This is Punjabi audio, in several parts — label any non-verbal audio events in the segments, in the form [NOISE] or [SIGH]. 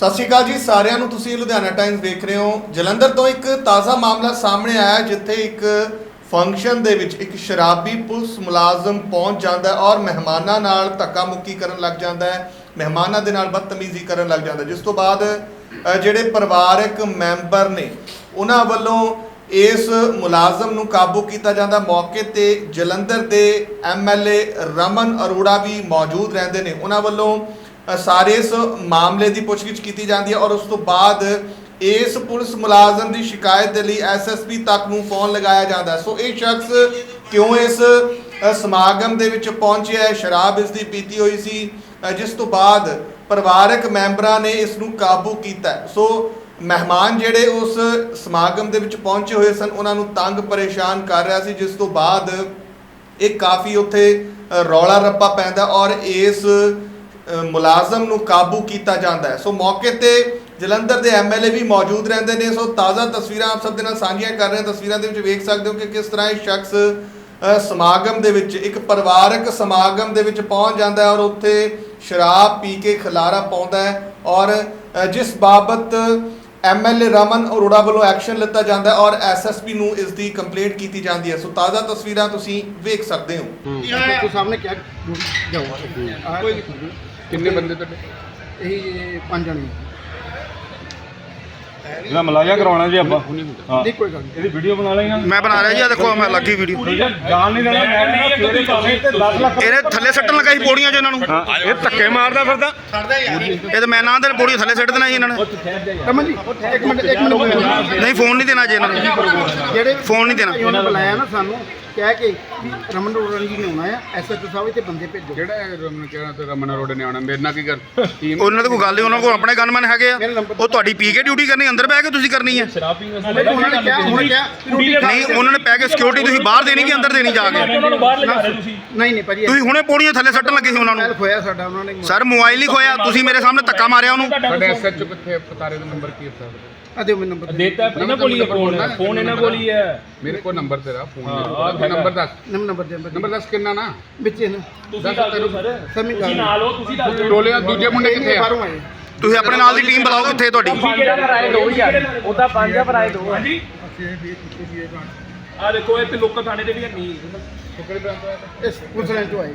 ਸਤਿ ਸ਼੍ਰੀ ਅਕਾਲ ਜੀ, ਸਾਰਿਆਂ ਨੂੰ ਤੁਸੀਂ ਲੁਧਿਆਣਾ ਟਾਈਮਸ ਦੇਖ ਰਹੇ ਹੋ। ਜਲੰਧਰ ਤੋਂ ਇੱਕ ਤਾਜ਼ਾ ਮਾਮਲਾ ਸਾਹਮਣੇ ਆਇਆ ਜਿੱਥੇ ਇੱਕ ਫੰਕਸ਼ਨ ਦੇ ਵਿੱਚ ਇੱਕ ਸ਼ਰਾਬੀ ਪੁਲਿਸ ਮੁਲਾਜ਼ਮ ਪਹੁੰਚ ਜਾਂਦਾ ਔਰ ਮਹਿਮਾਨਾਂ ਨਾਲ ਧੱਕਾ ਮੁੱਕੀ ਕਰਨ ਲੱਗ ਜਾਂਦਾ ਹੈ। ਮਹਿਮਾਨਾਂ ਦੇ ਨਾਲ ਬਦਤਮੀਜ਼ੀ ਕਰਨ ਲੱਗ ਜਾਂਦਾ ਜਿਸ ਤੋਂ ਬਾਅਦ ਜਿਹੜੇ ਪਰਿਵਾਰਕ ਮੈਂਬਰ ਨੇ, ਉਹਨਾਂ ਵੱਲੋਂ ਇਸ ਮੁਲਾਜ਼ਮ ਨੂੰ ਕਾਬੂ ਕੀਤਾ ਜਾਂਦਾ। ਮੌਕੇ ਤੇ ਜਲੰਧਰ ਦੇ ਐਮਐਲਏ ਰਮਨ ਅਰੋੜਾ ਵੀ ਮੌਜੂਦ ਰਹਿੰਦੇ ਨੇ। ਉਹਨਾਂ ਵੱਲੋਂ ਸਾਰੇ ਇਸ ਮਾਮਲੇ ਦੀ ਪੁੱਛਗਿੱਛ ਕੀਤੀ ਜਾਂਦੀ ਹੈ ਔਰ ਉਸ ਤੋਂ ਬਾਅਦ ਇਸ ਪੁਲਿਸ ਮੁਲਾਜ਼ਮ ਦੀ ਸ਼ਿਕਾਇਤ ਦੇ ਲਈ ਐਸਐਸਪੀ ਤੱਕ ਨੂੰ ਫੋਨ ਲਗਾਇਆ ਜਾਂਦਾ ਸੋ ਇਹ ਸ਼ਖਸ ਕਿਉਂ ਇਸ ਸਮਾਗਮ ਦੇ ਵਿੱਚ ਪਹੁੰਚਿਆ ਹੈ? ਸ਼ਰਾਬ ਇਸ ਦੀ ਪੀਤੀ ਹੋਈ ਸੀ ਜਿਸ ਤੋਂ ਬਾਅਦ ਪਰਿਵਾਰਕ ਮੈਂਬਰਾਂ ਨੇ ਇਸ ਨੂੰ ਕਾਬੂ ਕੀਤਾ ਸੋ ਮਹਿਮਾਨ ਜਿਹੜੇ ਉਸ ਸਮਾਗਮ ਦੇ ਵਿੱਚ ਪਹੁੰਚੇ ਹੋਏ ਸਨ, ਉਹਨਾਂ ਨੂੰ ਤੰਗ ਪਰੇਸ਼ਾਨ ਕਰ ਰਿਹਾ ਸੀ, ਜਿਸ ਤੋਂ ਬਾਅਦ ਇਹ ਕਾਫੀ ਉੱਥੇ ਰੌਲਾ ਰੱਪਾ ਪੈਂਦਾ ਔਰ ਇਸ ਮੁਲਾਜ਼ਮ ਨੂੰ ਕਾਬੂ ਕੀਤਾ ਜਾਂਦਾ ਹੈ। ਸੋ ਮੌਕੇ ਤੇ ਜਲੰਧਰ ਦੇ ਐਮਐਲਏ ਵੀ ਮੌਜੂਦ ਰਹਿੰਦੇ ਨੇ। ਸੋ ਤਾਜ਼ਾ ਤਸਵੀਰਾਂ ਆਪ ਸਭ ਦੇ ਨਾਲ ਸਾਂਝੀਆਂ ਕਰ ਰਹੇ ਤਸਵੀਰਾਂ ਦੇ ਵਿੱਚ ਵੇਖ ਸਕਦੇ ਹੋ ਕਿ ਕਿਸ ਤਰ੍ਹਾਂ ਇਹ ਸ਼ਖਸ ਸਮਾਗਮ ਦੇ ਵਿੱਚ, ਇੱਕ ਪਰਿਵਾਰਕ ਸਮਾਗਮ ਦੇ ਵਿੱਚ ਪਹੁੰਚ ਜਾਂਦਾ ਹੈ ਔਰ ਉੱਥੇ ਸ਼ਰਾਬ ਪੀ ਕੇ ਖਲਾਰਾ ਪਾਉਂਦਾ ਹੈ ਔਰ ਜਿਸ ਬਾਬਤ ਐਮਐਲਏ ਰਮਨ ਅਰੋੜਾ ਵੱਲੋਂ ਐਕਸ਼ਨ ਲਿੱਤਾ ਜਾਂਦਾ ਔਰ ਐਸਐਸਪੀ ਨੂੰ ਇਸ ਦੀ ਕੰਪਲੇਂਟ ਕੀਤੀ ਜਾਂਦੀ ਹੈ। ਸੋ ਤਾਜ਼ਾ ਤਸਵੀਰਾਂ ਤੁਸੀਂ ਵੇਖ ਸਕਦੇ ਹੋ। ਤੁਸੀਂ ਸਾਹਮਣੇ ਕਿਹਾ ਜਾਊਗਾ ਕੋਈ ਕਿੰਨੇ ਬੰਦੇ ਤੁਹਾਡੇ? ਇਹੀ ਪੰਜ ਜਣੇ। ਇਹਦਾ ਮਲਾਇਆ ਕਰਾਉਣਾ ਜੀ ਆਪਾਂ। ਹਾਂ। ਨਹੀਂ ਕੋਈ ਗੱਲ ਨਹੀਂ। ਇਹਦੀ ਵੀਡੀਓ ਬਣਾ ਲੈਣਾ ਮੈਂ ਬਣਾ ਰਿਹਾ ਜੀ ਆ ਦੇਖੋ ਮੈਂ ਲੱਗੀ ਵੀਡੀਓ ਜਾਣ ਨਹੀਂ ਦੇਣਾ ਮੈਂ ਨਾ ਤੇਰੇ ਤੇ 10 ਲੱਖ ਇਹਨੇ ਥੱਲੇ ਸੱਟਣ ਲਗਾਈ ਪੌੜੀਆਂ ਜੇ ਇਹਨਾਂ ਨੂੰ। ਇਹ ਧੱਕੇ ਮਾਰਦਾ ਫਿਰਦਾ। ਇਹ ਤਾਂ ਮੈਂ ਨਾ ਦੇ ਪੌੜੀ ਥੱਲੇ ਸੱਟ ਦੇਣਾ ਜੀ ਇਹਨਾਂ ਨੇ। ਕਮਨ ਜੀ ਇੱਕ ਮਿੰਟ ਇੱਕ ਮਿੰਟ। ਨਹੀਂ ਫੋਨ ਨਹੀਂ ਦੇਣਾ ਜੇ ਇਹਨਾਂ ਨੂੰ। ਜਿਹੜੇ ਫੋਨ ਨਹੀਂ ਦੇਣਾ। ਇਹਨਾਂ ਨੇ ਬੁਲਾਇਆ ਨਾ ਸਾਨੂੰ ਕਹਿ ਕੇ ਵੀ ਰਮਨ ਰੋੜਨ ਜੀ ਨੇ ਆਉਣਾ ਆ ਐਸਐਚਓ ਸਾਹਿਬ ਇੱਥੇ ਬੰਦੇ ਭੇਜੋ। ਜਿਹੜਾ ਇਹ ਰਮਨ ਕਿਹੜਾ ਤੇ ਰਮਨ ਅਰੋੜੇ ਨੇ ਆਉਣਾ ਮੇਰੇ ਨਾਲ ਕੀ ਕਰ ਟੀਮ [LAUGHS] ਉਹਨਾਂ ਦੇ ਕੋਈ ਗੱਲ ਨਹੀਂ ਉਹਨਾਂ ਕੋਲ ਆਪਣੇ ਗਨਮੈਨ ਹੈਗੇ ਆ। ਉਹ ਤੁਹਾਡੀ ਪੀ ਕੇ ਡਿਊਟੀ ਕਰਨੀ ਅੰਦਰ ਬਹਿ ਕੇ ਤੁਸੀਂ ਕਰਨੀ ਹੈ ਮੈਨੂੰ ਉਹਨਾਂ ਨੇ ਕਿਹਾ ਉਹਨਾਂ ਨੇ ਕਿਹਾ ਵੀ ਰੋਟੀ ਖਾ ਨਹੀਂ ਉਹਨਾਂ ਨੇ ਪੈ ਕੇ ਸਿਕਿਉਰਿਟੀ ਤੁਸੀਂ ਬਾਹਰ ਦੇਣੀ ਕਿ ਅੰਦਰ ਦੇਣੀ ਜਾ ਕੇ। ਨਹੀਂ ਨਹੀਂ ਭਾਜੀ ਤੁਸੀਂ ਹੁਣੇ ਪੌੜੀਆਂ ਥੱਲੇ ਸੱਟਣ ਲੱਗੇ ਸੀ ਉਹਨਾਂ ਨੂੰ। ਮੋਬਾਈਲ ਖੋਇਆ ਸਾਡਾ ਉਹਨਾਂ ਨੇ ਸਰ ਮੋਬਾਈਲ ਹੀ ਖੋਇਆ ਤੁਸੀਂ ਮੇਰੇ ਸਾਹਮਣੇ ਧੱਕਾ ਮਾਰਿਆ ਉਹਨੂੰ। ਤੁਹਾਡੇ ਐਸਐਚਓ ਕਿੱਥੇ ਪਤਾਰੇ ਦਾ ਨੰਬਰ ਕੀ ਹੈ ਆ ਦਿਓ ਮੈਨੂੰ ਨੰਬਰ ਦੇਤਾ ਇਹਨਾਂ ਕੋਲ ਹੀ ਹੈ ਫੋਨ ਫੋਨ ਇਹਨਾਂ ਕੋਲ ਹੀ ਹੈ। ਮੇਰੇ ਕੋਲ ਨੰਬਰ ਤੇਰਾ ਫੋਨ ਮੇਰੇ ਕੋਲ। ਨੰਬਰ ਦੱਸ। ਨੰਬਰ ਨੰਬਰ ਦੇ ਨੰਬਰ ਦੱਸ ਕਿੰਨਾ ਨਾ? ਵਿੱਚ ਇਹਨਾਂ ਤੁਸੀਂ ਦੱਸ ਦਿਓ ਸਰ। ਸਮੀ ਤੁਸੀਂ ਨਾਲ ਹੋ ਤੁਸੀਂ ਦੱਸ ਦਿਓ। ਟੋਲੇ ਦੂਜੇ ਮੁੰਡੇ ਕਿੱਥੇ ਆ? ਬਾਹਰੋਂ ਆਏ। ਤੁਸੀਂ ਆਪਣੇ ਨਾਲ ਦੀ ਟੀਮ ਬੁਲਾਓ ਕਿੱਥੇ ਤੁਹਾਡੀ। ਕਿਹੜਾ ਕਰਾਏ ਦੋ ਯਾਰ ਉਹਦਾ ਪੰਜ ਆ ਭਰਾਏ ਦੋ ਹਾਂਜੀ। ਆ ਦੇਖੋ ਇਹ ਤੇ ਲੋਕਾਂ ਥਾਣੇ ਦੇ ਵੀ ਨਹੀਂ ਇਸ ਪੁਲਿਸ ਲਾਈਨ ਤੋਂ ਆਏ।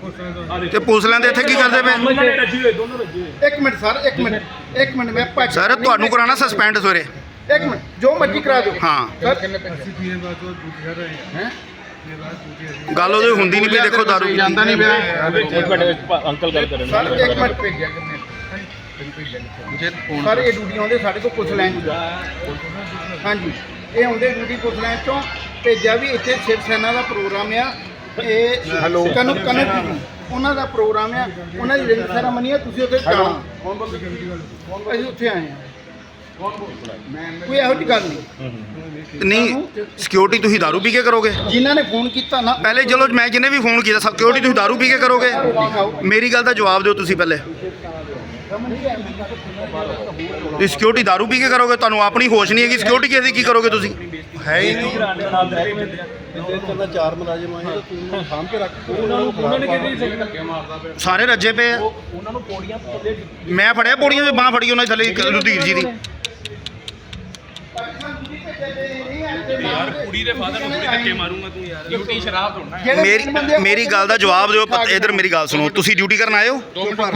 ਆ ਤੇ ਪੁਲਿਸ ਲੈਂਦੇ ਇੱਥੇ ਕੀ ਕਰਦੇ ਪਏ? ਦੋਨੋਂ ਨੇ ਰੱਜੀ ਹੋਏ ਦੋਨੋਂ ਰੱਜੀ ਹੋਏ। ਇੱਕ ਮਿੰਟ ਸਰ ਇੱਕ ਮਿੰਟ। ਇੱਕ ਮਿੰਟ ਮੈਂ ਭੱਜ ਸਰ ਤੁਹਾਨੂੰ ਕਰਾਣਾ ਸਸਪੈਂਡ ਸਵੇਰੇ। ਇੱਕ ਮਿੰਟ ਜੋ ਮਰਜ਼ੀ ਕਰਾ ਦਿਓ। ਹਾਂ। ਹੈ? ਗੱਲ ਉਹਦੀ ਹੁੰਦੀ ਨਹੀਂ ਪਈ ਦੇਖੋ ਦਾਰੂ ਪੀ ਜਾਂਦਾ ਨਹੀਂ ਪਿਆ। ਇੱਕ ਮਿੰਟ ਅੰਕਲ ਗੱਲ ਕਰਨ ਸਰ ਇੱਕ ਮਿੰਟ ਭੇਜਿਆ ਕਿੰਨੇ ਭੇਜਿਆ ਕਿੱਥੇ? ਸਰ ਇਹ ਡਿਊਟੀ ਆਉਂਦੇ ਸਾਡੇ ਕੋਲ ਲਾਈਨ ਤੋਂ ਹਾਂਜੀ ਇਹ ਆਉਂਦੇ ਡਿਊਟੀ ਪੁਲਿਸ ਲਾਈਨ ਤੋਂ ਭੇਜਿਆ ਵੀ ਇੱਥੇ ਸ਼ਿਵ ਸੈਨਾ ਦਾ ਪ੍ਰੋਗਰਾਮ ਆ। ਇਹ ਹੈਲੋ ਕਨੂ ਉਹਨਾਂ ਦਾ ਪ੍ਰੋਗਰਾਮ ਆ। ਉਹਨਾਂ ਦੀ ਰਿੰਗ ਸੈਰਾਮਨੀ ਆ ਤੁਸੀਂ ਉੱਥੇ ਜਾਣਾ। ਅਸੀਂ ਉੱਥੇ ਆਏ ਆ। ਕੋਈ ਇਹੋ ਜਿਹੀ ਗੱਲ ਨਹੀਂ। ਨਹੀਂ ਸਿਕਿਉਰਿਟੀ ਤੁਸੀਂ ਦਾਰੂ ਪੀ ਕੇ ਕਰੋਗੇ? ਜਿਨ੍ਹਾਂ ਨੇ ਫੋਨ ਕੀਤਾ ਨਾ ਪਹਿਲੇ ਚਲੋ ਮੈਂ ਜਿਹਨੇ ਵੀ ਫੋਨ ਕੀਤਾ ਸਿਕਿਉਰਿਟੀ ਤੁਸੀਂ ਦਾਰੂ ਪੀ ਕੇ ਕਰੋਗੇ? ਮੇਰੀ ਗੱਲ ਦਾ ਜਵਾਬ ਦਿਓ ਤੁਸੀਂ ਪਹਿਲੇ। ਤੁਸੀਂ ਸਿਕਿਉਰਿਟੀ ਦਾਰੂ ਪੀ ਕੇ ਕਰੋਗੇ? ਤੁਹਾਨੂੰ ਆਪਣੀ ਹੋਸ਼ ਨਹੀਂ ਹੈਗੀ ਸਿਕਿਉਰਿਟੀ ਕਿਸੇ ਦੀ ਕੀ ਕਰੋਗੇ ਤੁਸੀਂ? ਹੈ ਹੀ ਨਹੀਂ। ਉਹਨਾਂ ਨੇ ਕਿਹਦੀ ਸਹੀ ਧੱਕੇ ਮਾਰਦਾ ਪਿਆ ਸਾਰੇ ਰੱਜੇ ਪਏ ਆ। ਉਹਨਾਂ ਨੂੰ ਪੌੜੀਆਂ ਥੱਲੇ ਮੈਂ ਫੜਿਆ ਪੌੜੀਆਂ ਤੇ ਬਾਹ ਫੜੀ ਉਹਨਾਂ ਦੀ ਥੱਲੇ ਰੁਧੀਰ ਜੀ ਦੀ। ਯਾਰ ਕੁੜੀ ਦੇ ਫਾਦਰ ਨੂੰ ਥੋੜੀ ਧੱਕੇ ਮਾਰੂੰਗਾ ਤੂੰ ਯਾਰ। ਡਿਊਟੀ ਸ਼ਰਾਬ ਦੋਣਾ ਜਿਹੜੇ ਮੇਰੀ ਗੱਲ ਦਾ ਜਵਾਬ ਦਿਓ ਪ- ਇੱਧਰ ਮੇਰੀ ਗੱਲ ਸੁਣੋ। ਤੁਸੀਂ ਡਿਊਟੀ ਕਰਨ ਆਏ ਹੋ?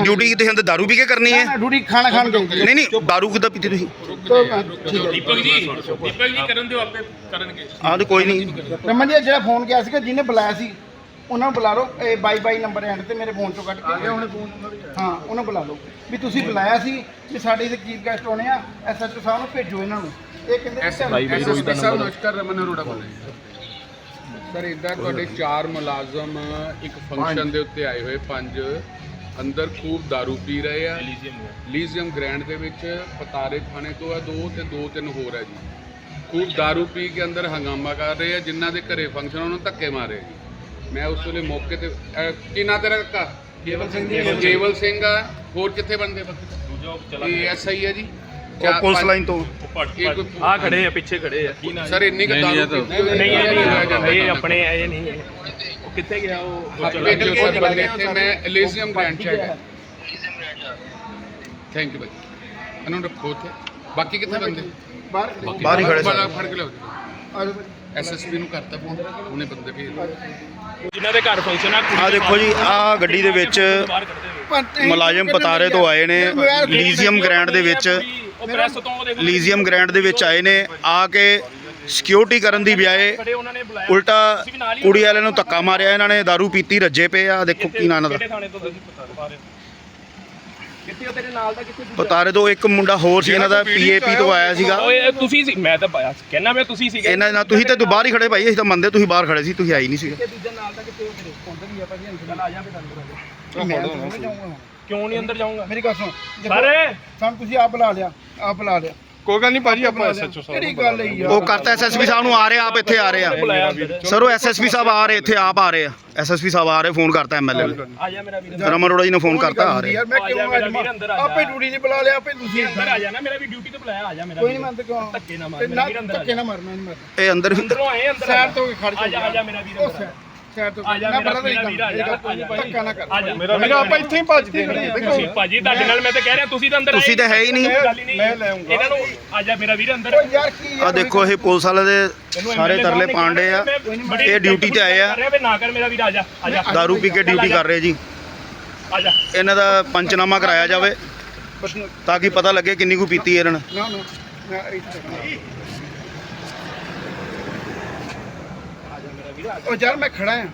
ਡਿਊਟੀ ਤੁਸੀਂ ਅੰਦਰ ਦਾਰੂ ਪੀ ਕੇ ਕਰਨੀ ਹੈ? ਡਿਊਟੀ ਖਾਣਾ ਖਾਣ ਗਏ ਨਹੀਂ ਨਹੀਂ ਦਾਰੂ ਕਿੱਦਾਂ ਪੀਤੀ ਤੁਸੀਂ? ਦੀਪਕ ਜੀ ਦੀਪਕ ਜੀ ਕਰਨ ਦਿਓ ਆਪੇ ਕਰਨਗੇ। ਆਹ ਤੇ ਕੋਈ ਨਹੀਂ। ਰਮਨ ਜੀ ਜਿਹੜਾ ਫੋਨ ਗਿਆ ਸੀਗਾ ਜਿਹਨੇ ਬੁਲਾਇਆ ਸੀ ਉਹਨਾਂ ਨੂੰ ਬੁਲਾ ਲਓ। ਇਹ ਬਾਈ ਬਾਈ ਨੰਬਰ ਐਂਡ ਤੇ ਮੇਰੇ ਫੋਨ ਚੋਂ ਕੱਢ ਕੇ। ਆ ਗਿਆ ਉਹਨੇ ਫੋਨ ਹਾਂ ਉਹਨਾਂ ਬੁਲਾ ਲਓ। ਵੀ ਤੁਸੀਂ ਬੁਲਾਇਆ ਸੀ ਵੀ ਸਾਡੇ ਇੱਥੇ ਚੀਫ ਗੈਸਟ ਆਉਣੇ ਆ ਐਸਐਚਓ ਸਾਹਿਬ ਨੂੰ ਭੇਜੋ ਇਹਨਾਂ ਨੂੰ। ਇਹ ਕਹਿੰਦੇ ਕਿ ਚੱਲ- ਐਸਐਸਪੀ ਸਾਹਿਬ ਨਮਸਕਾਰ ਰਮਨ ਅਰੋੜਾ ਬੋਲ ਰਹੇ ਸਰ ਇਦਾਂ ਤੁਹਾਡੇ ਚਾਰ ਮੁਲਾਜ਼ਮ ਇੱਕ ਫੰਕਸ਼ਨ ਦੇ ਉੱਤੇ ਆਏ ਹੋਏ ਪੰਜ ਅੰਦਰ ਖੂਬ दारू ਪੀ ਰਹੇ ਆ ਲੀਜ਼ੀਅਮ ਗ੍ਰੈਂਡ ਦੇ ਵਿੱਚ ਪਤਾਰੇ ਥਾਣੇ ਤੋਂ ਆ ਦੋ ਤੇ ਦੋ ਤਿੰਨ ਹੋਰ ਆ ਜੀ ਖੂਬ दारू ਪੀ ਕੇ ਅੰਦਰ ਹੰਗਾਮਾ ਕਰ ਰਹੇ ਆ ਜਿਨ੍ਹਾਂ ਦੇ ਘਰੇ ਫੰਕਸ਼ਨ ਉਹਨਾਂ ਨੂੰ ਧੱਕੇ ਮਾਰੇ ਜੀ ਮੈਂ ਉਸ ਵੇਲੇ ਮੌਕੇ ਤੇ ਅਹ, ਕੀ ਨਾਂ ਤੇਰਾ ਕੱਕਾ ਕੇਵਲ ਸਿੰਘ ਕੇਵਲ ਸਿੰਘ ਆ ਹੋਰ ਕਿੱਥੇ ਬੰਦੇ ਇਹ ਐਸਆਈ ਹੈ ਜੀ ਉਹ ਪੁਲਿਸ ਲਾਈਨ ਤੋਂ ਇਹ ਕੋਈ ਆ ਖੜੇ ਆ ਪਿੱਛੇ ਖੜੇ ਆ। ਸਰ ਇੰਨੀ ਕੁ ਦਾਰੂ ਨਹੀਂ ਇਹ ਜਾਂਦਾ ਨਹੀਂ ਇਹ ਆਪਣੇ ਇਹ ਨਹੀਂ ਉਹ ਕਿੱਥੇ ਗਿਆ ਉਹ? ਸਰ ਬੰਦੇ ਇੱਥੇ ਮੈਂ ਐਲੀਜ਼ੀਅਮ ਗ੍ਰੈਂਡ ਚ ਹੈਗਾ ਥੈਂਕ ਯੂ ਭਾਈ। ਇਹਨਾਂ ਰੱਖੋ ਉੱਥੇ। ਬਾਕੀ ਕਿੱਥੇ ਬੰਦੇ? ਬਾਹਰ ਬਾਹਰ ਹੀ ਖੜੇ ਸਨ। ਫੜ ਕੇ ਲਿਆਓ ਐਸਐਸਪੀ ਨੂੰ ਕਰਤਾ ਫੋਨ ਉਹਨੇ ਬੰਦੇ ਭੇਜ ਦਿੱਤੇ। ਜਿਨ੍ਹਾਂ ਦੇ ਘਰ ਫੰਕਸ਼ਨ ਆ ਆ ਦੇਖੋ ਜੀ ਆ ਗੱਡੀ ਦੇ ਵਿੱਚ ਬਾਹਰ ਕੱਢਦੇ ਹੋਏ। ਮੁਲਾਜ਼ਮ ਪਤਾਰੇ ਤੋਂ ਆਏ ਨੇ ਲੀਜ਼ੀਅਮ ਗ੍ਰੈਂਡ ਦੇ ਵਿੱਚ। ਉਹ ਪ੍ਰੈਸ ਤੋਂ ਉਹਦੇ ਲੀਜ਼ੀਅਮ ਗ੍ਰੈਂਡ ਦੇ ਵਿੱਚ ਆਏ ਨੇ ਆ ਕੇ ਸਿਕਿਉਰਿਟੀ ਕਰਨ ਦੀ ਬਜਾਏ ਖੜੇ ਉਹਨਾਂ ਨੇ ਬੁਲਾਇਆ। ਉਲਟਾ ਕੁੜੀ ਵਾਲਿਆਂ ਨੂੰ ਧੱਕਾ ਮਾਰਿਆ ਇਹਨਾਂ ਨੇ दारू ਪੀਤੀ ਰੱਜੇ ਪਏ ਆ। ਦੇਖੋ ਕੀ ਨਾਂ ਕਿਹੜੇ ਦਾ। ਥਾਣੇ ਤੋਂ ਤੁਸੀਂ ਪਤਾ ਪਾ ਰਹੇ ਹੋ? ਕਿੱਥੇ ਉਹ ਤੇਰੇ ਨਾਲ ਦਾ ਕਿੱਥੇ ਦੂਜਾ? ਪਤਾਰੇ ਤੋਂ ਇੱਕ ਮੁੰਡਾ ਹੋਰ ਸੀ ਇਹਨਾਂ ਦਾ ਪੀਏਪੀ ਤੋਂ ਆਇਆ ਸੀਗਾ। ਓਏ ਤੁਸੀਂ ਸੀ ਮੈਂ ਤਾਂ ਪਾਇਆ ਕਹਿਣਾ ਮੈਂ ਤੁਸੀਂ ਸੀਗੇ। ਇਹਨਾਂ ਨਾਲ ਤੁਸੀਂ ਤਾਂ ਬਾਹਰ ਹੀ ਖੜੇ ਭਾਈ ਅਸੀਂ ਤਾਂ ਮੰਨਦੇ ਤੁਸੀਂ ਬਾਹਰ ਖੜੇ ਸੀ ਤੁਸੀਂ ਆਈ ਨਹੀਂ ਸੀਗੇ। ਦੂਜਾ ਨਾਲ ਦਾ ਕਿੱਥੇ ਉਹ ਤੇਰੇ ਹੁੰਦਾ ਵੀ ਆ ਭਾਜੀ ਅੰਦਰ ਆ। ਜਾ ਫਿਰ ਅੰਦਰ ਆ ਜਾ ਤਾਂ ਨਹੀਂ। ਕਿਉਂ ਨਹੀਂ ਅੰਦਰ ਜਾਊਂਗਾ? ਮੇਰੀ ਗੱਲ ਸੁਣ। ਸਾਰੇ। ਸਾਨੂੰ ਤੁਸੀਂ ਆਪ ਬੁਲਾ ਲਿਆ। ਆਪ ਬੁਲਾ ਲਿਆ। ਕੋਈ ਗੱਲ ਨਹੀਂ ਭਾਜੀ ਬੁਲਾ ਲਿਆ। ਕਿਹੜੀ ਗੱਲ ਹੈ। ਯਾਰ ਉਹ ਕਰਤਾ ਐਸਐਸਪੀ ਸਾਹਿਬ ਨੂੰ ਆ ਰਹੇ ਆਪ ਇੱਥੇ ਆ ਰਹੇ ਆ। ਸਰ ਉਹ ਐਸਐਸਪੀ ਸਾਹਿਬ ਆ ਰਹੇ ਇੱਥੇ ਆਪ ਆ ਰਹੇ ਆ। ਐਸਐਸਪੀ ਸਾਹਿਬ ਆ ਰਹੇ ਫੋਨ ਕਰਤਾ ਐਮਐਲਏ ਨੇ। ਆ ਜਾ ਮੇਰਾ ਵੀਰ। ਰਮਨ ਅਰੋੜਾ ਜੀ ਨੇ ਫੋਨ ਕਰਤਾ ਆ ਰਹੇ। ਯਾਰ ਮੈਂ ਆ ਕਿਉਂ ਆ ਜਾ। ਆਪੇ ਡਿਊਟੀ ਨਹੀਂ ਬੁਲਾ ਲਿਆ ਆਪੇ ਤੁਸੀਂ ਅੰਦਰ ਆ ਜਾ ਨਾ ਮੇਰਾ ਵੀ ਡਿਊਟੀ ਤੇ ਬੁਲਾਇਆ ਆ ਜਾ ਮੇਰਾ ਕੋਈ ਨਹੀਂ ਕਿਉਂ ਧੱਕੇ ਨਾ ਮਾਰ ਤੇ ਮੇਰਾ ਨਾ ਵੀਰ ਅੰਦਰ ਆ ਧੱਕੇ ਨਾ ਮਾਰ ਮੈਂ ਨਹੀਂ ਮਾਰ ਇਹ ਅੰਦਰ ਅੰਦਰੋਂ ਆਏ ਅੰਦਰ ਸਾਈਡ ਤੋਂ ਖੜ ਆ ਜਾ ਆ ਜਾ ਮੇਰਾ ਵੀਰ ਆ। ਸਾਈਡ ਤੋਂ ਆ ਜਾ ਨਾ ਮੇਰਾ ਪਤਾ ਮੇਰਾ ਵੀਰ ਆ ਜਾ। ਆ ਜਾ ਧੱਕਾ ਨਾ ਕਰ। ਆ ਜਾ। ਮੇਰਾ ਆਪਾਂ ਇੱਥੇ ਹੀ ਭੱਜਦੇ ਤੁਸੀਂ ਭਾਜੀ ਤੁਹਾਡੇ ਨਾਲ ਮੈਂ ਤਾਂ ਕਹਿ ਰਿਹਾ ਤੁਸੀਂ ਤਾਂ ਅੰਦਰ ਤੁਸੀਂ ਤਾਂ ਹੈ ਹੀ ਨਹੀਂ। ਮੈਂ ਲੈਉਂਗਾ ਇਹਨਾਂ ਨੂੰ ਆ ਜਾ ਮੇਰਾ ਵੀਰ ਅੰਦਰ। ਓ ਯਾਰ ਕੀ ਆ ਦੇਖੋ ਇਹ ਪੁਲਿਸ ਵਾਲੇ ਦੇ ਸਾਰੇ ਤਰਲੇ ਪਾਂਡੇ ਆ। ਇਹ ਡਿਊਟੀ ਤੇ ਆਏ ਆ। ਨਾ ਕਰ ਮੇਰਾ ਵੀਰ ਆ ਜਾ। ਆ ਜਾ। दारू ਪੀ ਕੇ ਡਿਊਟੀ ਕਰ ਰਹੇ ਜੀ। ਆ ਜਾ। ਇਹਨਾਂ ਦਾ ਪੰਚਨਾਮਾ ਕਰਾਇਆ ਜਾਵੇ। ਤਾਂ ਕਿ ਪਤਾ ਲੱਗੇ ਕਿੰਨੀ ਕੁ ਪੀਤੀ ਇਹਨਾਂ ਨੇ। ਨਾ ਨਾ ਮੈਂ ਇੱਥੇ ਉਹ ਯਾਰ ਮੈਂ ਖੜਾ ਆ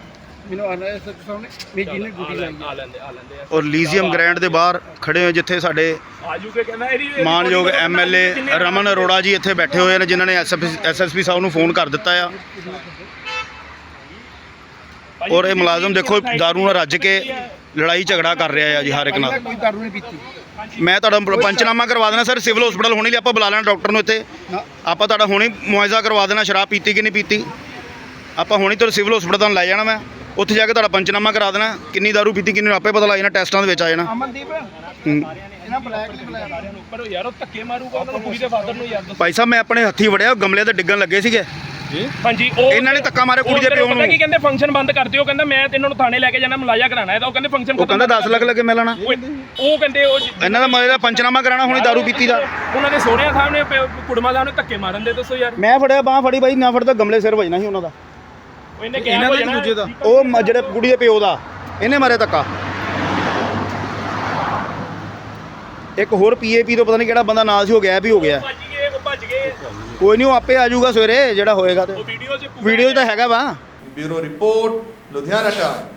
ਮੈਨੂੰ ਆਣਾ ਇਸ ਸਾਹਮਣੇ। ਮੇਰੀ ਜਿਹਨੇ ਡਿਊਟੀ ਲਾਈ ਆ। ਲੈਂਦੇ ਆ ਲੈਂਦੇ ਆ। ਔਰ ਲੀਜ਼ੀਅਮ ਗ੍ਰੈਂਡ ਦੇ ਬਾਹਰ ਖੜੇ ਹੋਏ ਜਿੱਥੇ ਸਾਡੇ ਆਜੂ ਕੇ ਕਹਿੰਦਾ ਇਹਦੀ ਮਾਨਯੋਗ ਐਮਐਲਏ ਰਮਨ ਅਰੋੜਾ ਜੀ ਇੱਥੇ ਬੈਠੇ ਹੋਏ ਨੇ ਜਿਨ੍ਹਾਂ ਨੇ ਐਸਐਸਪੀ ਸਾਹਿਬ ਨੂੰ ਫੋਨ ਕਰ ਦਿੱਤਾ ਆ। ਔਰ ਇਹ ਮੁਲਾਜ਼ਮ ਦੇਖੋ दारू ਨਾਲ ਰੱਜ ਕੇ ਲੜਾਈ ਝਗੜਾ ਕਰ ਰਿਹਾ ਆ ਜੀ ਹਰ ਇੱਕ ਨਾਲ। ਕੋਈ ਦਾਰੂ ਨਹੀਂ ਪੀਤੀ। ਮੈਂ ਤੁਹਾਡਾ ਪੰਚਨਾਮਾ ਕਰਵਾ ਦੇਣਾ ਸਰ ਸਿਵਲ ਹਸਪੀਟਲ ਹੋਣੀ ਲਈ ਆਪਾਂ ਬੁਲਾ ਲੈਣਾ ਡਾਕਟਰ ਨੂੰ ਇੱਥੇ। ਆਪਾਂ ਤੁਹਾਡਾ ਹੁਣੀ ਮੁਆਇਜ਼ਾ ਕਰਵਾ ਦੇਣਾ ਸ਼ਰਾਬ ਪੀਤੀ ਕਿ ਨਹੀਂ ਪੀਤੀ? ਆਪਾਂ ਹੁਣੀ ਤੁਹਾਨੂੰ ਸਿਵਲ ਹਸਪੀਟਲ ਤੋਂ ਲੈ ਜਾਣਾ ਮੈਂ। ਉੱਥੇ ਜਾ ਕੇ ਤੁਹਾਡਾ ਪੰਚਨਾਮਾ ਕਰਾ ਦੇਣਾ। ਕਿੰਨੀ ਦਾਰੂ ਪੀਤੀ ਕਿੰਨੀ ਆਪੇ ਪਤਾ ਲੱਗ ਜਾਣਾ ਟੈਸਟਾਂ ਦੇ ਵਿੱਚ ਆ ਜਾਣਾ। ਭਾਈ ਸਾਹਿਬ ਮੈਂ ਆਪਣੇ ਹੱਥੀ ਵੜਿਆ ਗਮਲੇ ਤੇ ਡਿੱਗਣ ਲੱਗੇ ਸੀਗੇ। ਹਾਂਜੀ ਉਹ ਇਹਨਾਂ ਨੇ ਧੱਕਾ ਮਾਰਿਆ ਕੁੜੀ ਦੇ ਪਿਓ ਨੂੰ। ਕਹਿੰਦੇ ਫੰਕਸ਼ਨ ਬੰਦ ਕਰ ਦਿਓ ਕਹਿੰਦਾ ਮੈਂ ਤੇ ਇਹਨਾਂ ਨੂੰ ਥਾਣੇ ਲੈ ਕੇ ਜਾਣਾ ਮਲਾਇਆ ਕਰਾਣਾ ਹੈ ਤਾਂ ਉਹ ਕਹਿੰਦੇ ਫੰਕਸ਼ਨ ਉਹ ਕਹਿੰਦਾ 10 ਲੱਖ ਲੱਗੇ ਮਿਲਣਾ ਉਹ ਕਹਿੰਦੇ ਉਹ ਇਹਨਾਂ ਦਾ ਮਲੇ ਦਾ ਪੰਚਨਾਮਾ ਕਰਾਣਾ ਹੁਣੇ दारू ਪੀਤੀ ਦਾ। ਉਹਨਾਂ ਦੇ ਸੋਹਰਿਆਂ ਸਾਹਿਬ ਨੇ ਕੁੜਮਾ ਸਾਹਿਬ ਨੇ ਧੱਕੇ ਮਾਰਨ ਦੇ ਦੱਸੋ ਯਾਰ। ਮੈਂ ਫੜਿਆ ਬਾਹ ਫੜੀ ਬਾਈ ਨਾ ਫੜਦਾ ਗਮਲੇ ਸਿਰ ਵਜਣਾ ਸੀ ਉਹਨਾਂ ਦਾ। ਉਹ ਇਹਨੇ ਕਿਹਾ ਹੋ ਜਾਣਾ ਉਹ ਮ- ਜਿਹੜੇ ਕੁੜੀ ਦੇ ਪਿਓ ਦਾ ਇਹਨੇ ਮਾਰੇ ਧੱਕਾ। ਇੱਕ ਹੋਰ ਪੀਏਪੀ ਤੋਂ ਪਤਾ ਨਹੀਂ ਕਿਹੜਾ ਬੰਦਾ ਨਾਲ ਸੀ ਹੋ ਗਿਆ ਵੀ ਹੋ ਗਿਆ। ਭੱਜ ਗਏ ਉਹ ਭੱਜ ਗਏ। ਕੋਈ ਨਹੀਂ ਉਹ ਆਪੇ ਆ ਜਾਊਗਾ ਸਵੇਰੇ ਜਿਹੜਾ ਹੋਏਗਾ ਤੇ। ਉਹ ਵੀਡੀਓ 'ਚ ਵੀਡੀਓ 'ਚ ਤਾਂ ਹੈਗਾ ਵਾ। Bureau report Ludhiana time